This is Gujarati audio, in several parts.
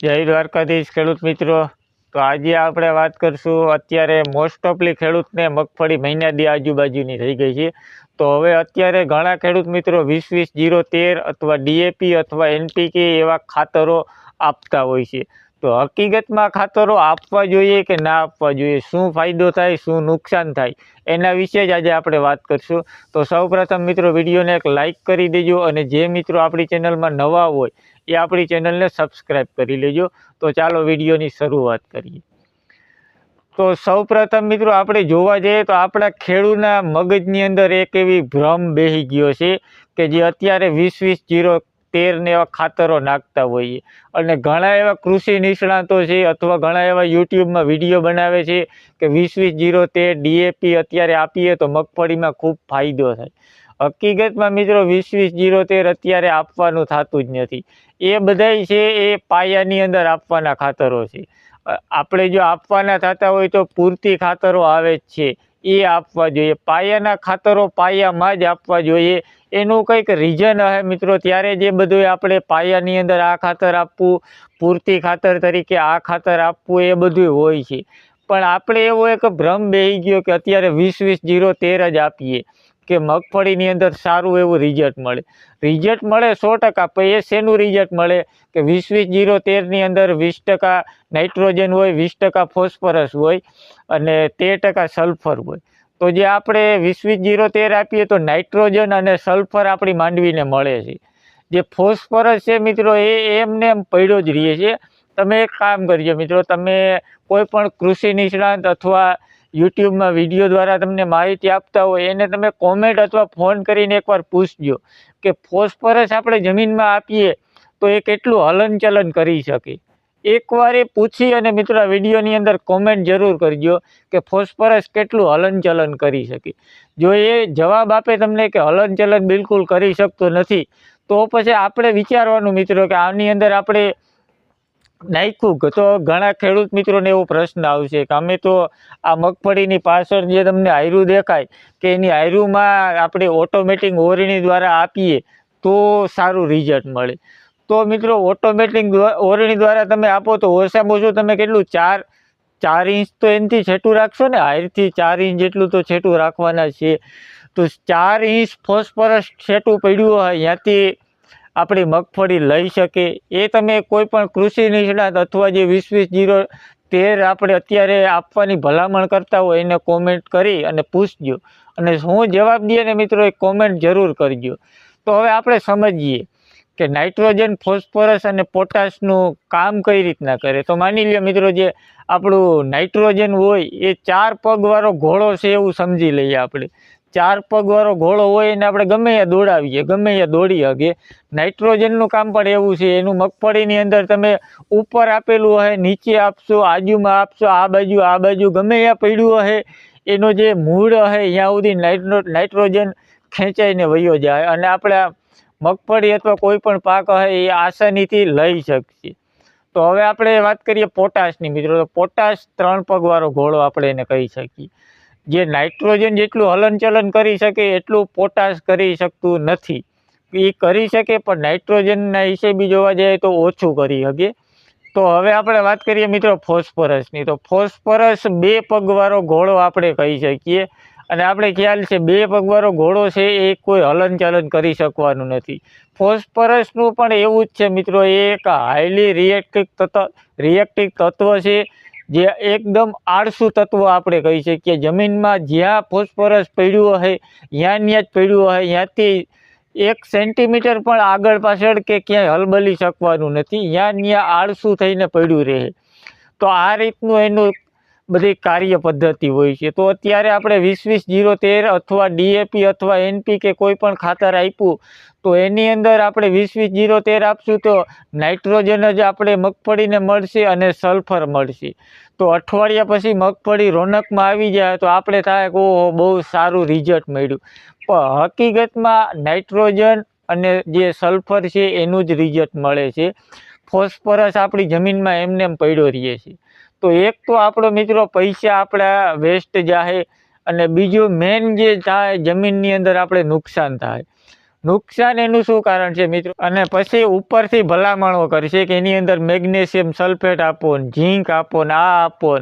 જય દ્વારકાધીશ ખેડૂત મિત્રો. તો આજે આપણે વાત કરશું અત્યારે મોસ્ટ ઓફલી ખેડૂતને મગફળી મહિના દી આજુબાજુની થઈ ગઈ છે. તો હવે અત્યારે ઘણા ખેડૂત મિત્રો વીસ વીસ જીરો તેર અથવા ડીએપી અથવા એનપીકે એવા ખાતરો આપતા હોય છે. તો હકીકતમાં ખાતરો આપવા જોઈએ કે ના આપવા જોઈએ? શું ફાયદો થાય, શું નુકસાન થાય? એના વિશે જ આજે આપણે વાત કરશું. તો સૌપ્રથમ મિત્રો, વિડીયોને એક લાઇક કરી દેજો અને જે મિત્રો આપણી ચેનલમાં નવા હોય, એ આપણી ચેનલને સબસ્ક્રાઈબ કરી લેજો. તો ચાલો વિડીયોની શરૂઆત કરીએ. તો સૌપ્રથમ મિત્રો, આપણે જોવા જઈએ તો આપણા ખેડૂતના મગજની અંદર એક એવી ભ્રમ બેસી ગયો છે કે જે અત્યારે વીસ વીસ જીરો તેર ને એવા ખાતરો નાખતા હોઈએ. અને ઘણા એવા કૃષિ નિષ્ણાતો છે અથવા ઘણા એવા યુટ્યુબમાં વીડિયો બનાવે છે કે વીસ વીસ જીરો તેર ડીએપી અત્યારે આપીએ તો મગફળીમાં ખૂબ ફાયદો થાય. હકીકતમાં મિત્રો વીસ વીસ જીરો તેર અત્યારે આપવાનું થતું જ નથી. એ બધાય છે એ પાયાની અંદર આપવાના ખાતરો છે. આપણે જો આપવાના થતા હોય તો પૂરતી ખાતરો આવે જ છે. એ આપવા જોઈએ. પાયાના ખાતરો પાયામાં જ આપવા જોઈએ. એનું કંઈક રીઝન હે મિત્રો. ત્યારે જે બધું આપણે પાયાની અંદર આ ખાતર આપવું, પૂરતી ખાતર તરીકે આ ખાતર આપવું, એ બધું હોય છે. પણ આપણે એવો એક ભ્રમ બેહી ગયો કે અત્યારે વીસ વીસ જીરો તેર જ આપીએ, કે મગફળીની અંદર સારું એવું રિઝલ્ટ મળે. રિઝલ્ટ મળે સો ટકા, પણ એ શેનું રિઝલ્ટ મળે? કે વીસ વીસ જીરો તેરની અંદર વીસ ટકા નાઇટ્રોજન હોય, વીસ ટકા ફોસ્ફરસ હોય, અને તેર ટકા સલ્ફર હોય. તો જે આપણે વીસ જીરો તેર આપીએ તો નાઇટ્રોજન અને સલ્ફર આપણી માંડવીને મળે છે. જે ફોસ્ફરસ છે મિત્રો, એ એમને એમ પડ્યો જ રહે છે. તમે એક કામ કરજો મિત્રો, તમે કોઈ પણ કૃષિ નિષ્ણાંત અથવા યુટ્યુબમાં વીડિયો દ્વારા તમને માહિતી આપતા હોય, એને તમે કોમેન્ટ અથવા ફોન કરીને એકવાર પૂછજો કે ફોસ્ફરસ આપણે જમીનમાં આપીએ તો એ કેટલું હલનચલન કરી શકે. એકવાર એ પૂછી અને મિત્રો વિડીયોની અંદર કોમેન્ટ જરૂર કરજો કે ફોસ્ફરસ કેટલું હલનચલન કરી શકે. જો એ જવાબ આપે તમને કે હલનચલન બિલકુલ કરી શકતો નથી, તો પછી આપણે વિચારવાનું મિત્રો કે આની અંદર આપણે નાખ્યું તો ઘણા ખેડૂત મિત્રોને એવો પ્રશ્ન આવશે કે અમે તો આ મગફળીની પાછળ જે તમને આયરું દેખાય કે એની આયરુમાં આપણે ઓટોમેટિક ઓરણી દ્વારા આપીએ તો સારું રિઝલ્ટ મળે. તો મિત્રો ઓટોમેટિક ઓરણી દ્વારા તમે આપો તો ઓછામાં ઓછું તમે કેટલું? ચાર ચાર ઇંચ તો એનાથી છેટું રાખશો ને? હાઈટથી ચાર ઇંચ જેટલું તો છેટું રાખવાના છે તો ચાર ઇંચ ફોસ્ફરસ છેટું પડ્યું હોય, ત્યાંથી આપણી મગફળી લઈ શકે. એ તમે કોઈ પણ કૃષિ નિષ્ણાત અથવા જે વીસ વીસ જીરો તેર આપણે અત્યારે આપવાની ભલામણ કરતા હોય, એને કોમેન્ટ કરી અને પૂછજો. અને હું જવાબ દઈએ ને મિત્રો, એ કોમેન્ટ જરૂર કરજો. તો હવે આપણે સમજીએ. કે નાઇટ્રોજન, ફોસ્ફરસ અને પોટાશનું કામ કઈ રીતના કરે? તો માની લ્યો મિત્રો જે આપણું નાઇટ્રોજન હોય, એ ચાર પગવાળો ઘોડો છે એવું સમજી લઈએ આપણે. ચાર પગવાળો ઘોડો હોય એને આપણે ગમે ત્યાં દોડાવીએ, ગમે ત્યાં દોડી શકીએ નાઇટ્રોજનનું કામ પણ એવું છે, એનું મગફળીની અંદર તમે ઉપર આપેલું હશે, નીચે આપશો, આજુમાં આપશો, આ બાજુ આ બાજુ, ગમે ત્યાં પડ્યું હશે, એનો જે મૂળ હશે, ત્યાં સુધી નાઇટ્રો, નાઇટ્રોજન ખેંચાઈને વયો જાય. અને આપણે મગફળી અથવા કોઈ પણ પાક હોય એ આસાનીથી લઈ શકશે. તો હવે આપણે વાત કરીએ પોટાશની મિત્રો, તો પોટાશ ત્રણ પગવાળો ઘોડો આપણે એને કહી શકીએ. જે નાઇટ્રોજન જેટલું હલનચલન કરી શકે એટલું પોટાશ કરી શકતું નથી. એ કરી શકે પણ નાઇટ્રોજનના હિસાબે જોવા જઈએ તો ઓછું કરી શકે. તો હવે આપણે વાત કરીએ મિત્રો ફોસ્ફરસની. તો ફોસ્ફરસ બે પગવાળો ઘોડો આપણે કહી શકીએ. અને આપણે ખ્યાલ છે, બે પગવાળો ઘોડો છે, એ કોઈ હલનચલન કરી શકવાનું નથી. ફોસ્ફરસનું પણ એવું જ છે મિત્રો એ એક હાઈલી રિએક્ટિવ તત્વ રિએક્ટિવ તત્વ છે, જે એકદમ આળસુ તત્વ આપણે કહી શકીએ. જમીનમાં જ્યાં ફોસ્ફરસ પડ્યું હોય ત્યાં ત્યાં જ પડ્યું હોય, ત્યાંથી એક સેન્ટીમીટર પણ આગળ પાછળ કે ક્યાંય હલબલી શકવાનું નથી. ત્યાં ત્યાં આળસું થઈને પડ્યું રહે. તો આ રીતનું એનું બધી કાર્ય પદ્ધતિ હોય છે. તો અત્યારે આપણે વીસ વીસ જીરો તેર અથવા ડીએપી અથવા એનપી કે કોઈ પણ ખાતર આપ્યું, તો એની અંદર આપણે વીસ વીસ જીરો તેર આપશું તો નાઇટ્રોજન જ આપણે મગફળીને મળશે અને સલ્ફર મળશે. તો અઠવાડિયા પછી મગફળી રોનકમાં આવી જાય તો આપણે થાય કે ઓહો, બહુ સારું રિઝલ્ટ મળ્યું. પણ હકીકતમાં નાઇટ્રોજન અને જે સલ્ફર છે એનું જ રિઝલ્ટ મળે છે. ફોસ્ફરસ આપણી જમીનમાં એમને એમ પડ્યો રહીએ છે. તો એક તો આપણો મિત્રો પૈસા આપણા વેસ્ટ જાય અને બીજું મેન જે થાય જમીનની અંદર આપણે નુકસાન થાય. નુકસાન એનું શું કારણ છે મિત્રો? અને પછી ઉપરથી ભલામણો કરશે કે એની અંદર મેગ્નેશિયમ સલ્ફેટ આપો ને ઝીંક આપો ને આ આપો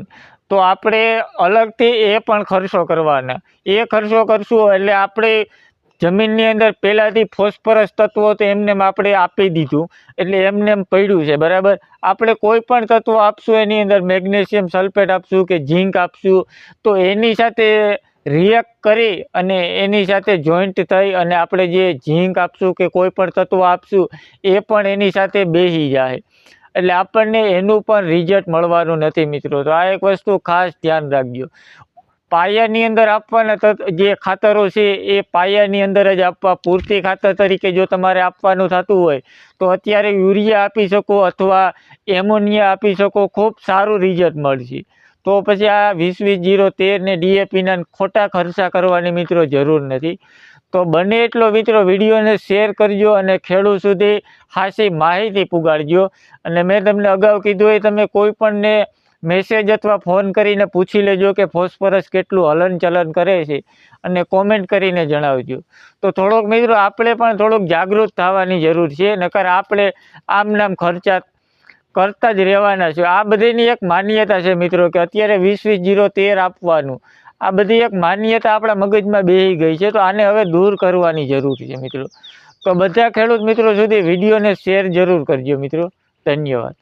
તો આપણે અલગથી એ પણ ખર્ચો કરવાના. એ ખર્ચો કરશું એટલે આપણે જમીનની અંદર પહેલાંથી ફોસ્ફરસ તત્વો તો એમને એમ આપણે આપી દીધું. એટલે એમને એમ પડ્યું છે, બરાબર? આપણે કોઈ પણ તત્વો આપશું, એની અંદર મેગ્નેશિયમ સલ્ફેટ આપશું કે ઝીંક આપશું, તો એની સાથે રિએક્ટ કરી અને એની સાથે જોઈન્ટ થઈ અને આપણે જે ઝીંક આપશું કે કોઈ પણ તત્વો આપશું, એ પણ એની સાથે બેસી જાય. એટલે આપણને એનું પણ રિઝલ્ટ મળવાનું નથી મિત્રો. તો આ એક વસ્તુ ખાસ ધ્યાન રાખજો. પાયાની અંદર આપવાના જે ખાતરો છે એ પાયાની અંદર જ આપવા, પૂરતી ખાતર તરીકે જો તમારે આપવાનું થતું હોય, તો અત્યારે યુરિયા આપી શકો અથવા એમોનિયા આપી શકો, ખૂબ સારું રિઝલ્ટ મળશે. તો પછી આ વીસ વીસ જીરો તેર ને ડીએપીના ખોટા ખર્ચા કરવાની મિત્રો જરૂર નથી. તો બને એટલો મિત્રો વિડીયોને શેર કરજો અને ખેડૂત સુધી ખાસી માહિતી પુગાડજો. અને મેં તમને અગાઉ કીધું એ તમે કોઈ પણને મેસેજ અથવા ફોન કરીને પૂછી લેજો કે ફોસ્ફરસ કેટલું હલનચલન કરે છે અને કોમેન્ટ કરીને જણાવજો. તો થોડોક મિત્રો આપણે પણ થોડુંક જાગૃત થવાની જરૂર છે, નકર આપણે આમ નામ ખર્ચા કરતા જ રહેવાના છે. આ બધીની એક માન્યતા છે મિત્રો કે અત્યારે વીસ વીસ જીરો તેર આપવાનું. આ બધી એક માન્યતા આપણા મગજમાં બેસી ગઈ છે, તો આને હવે દૂર કરવાની જરૂર છે મિત્રો. તો બધા ખેડૂત મિત્રો સુધી વિડીયોને શેર જરૂર કરજો મિત્રો. ધન્યવાદ.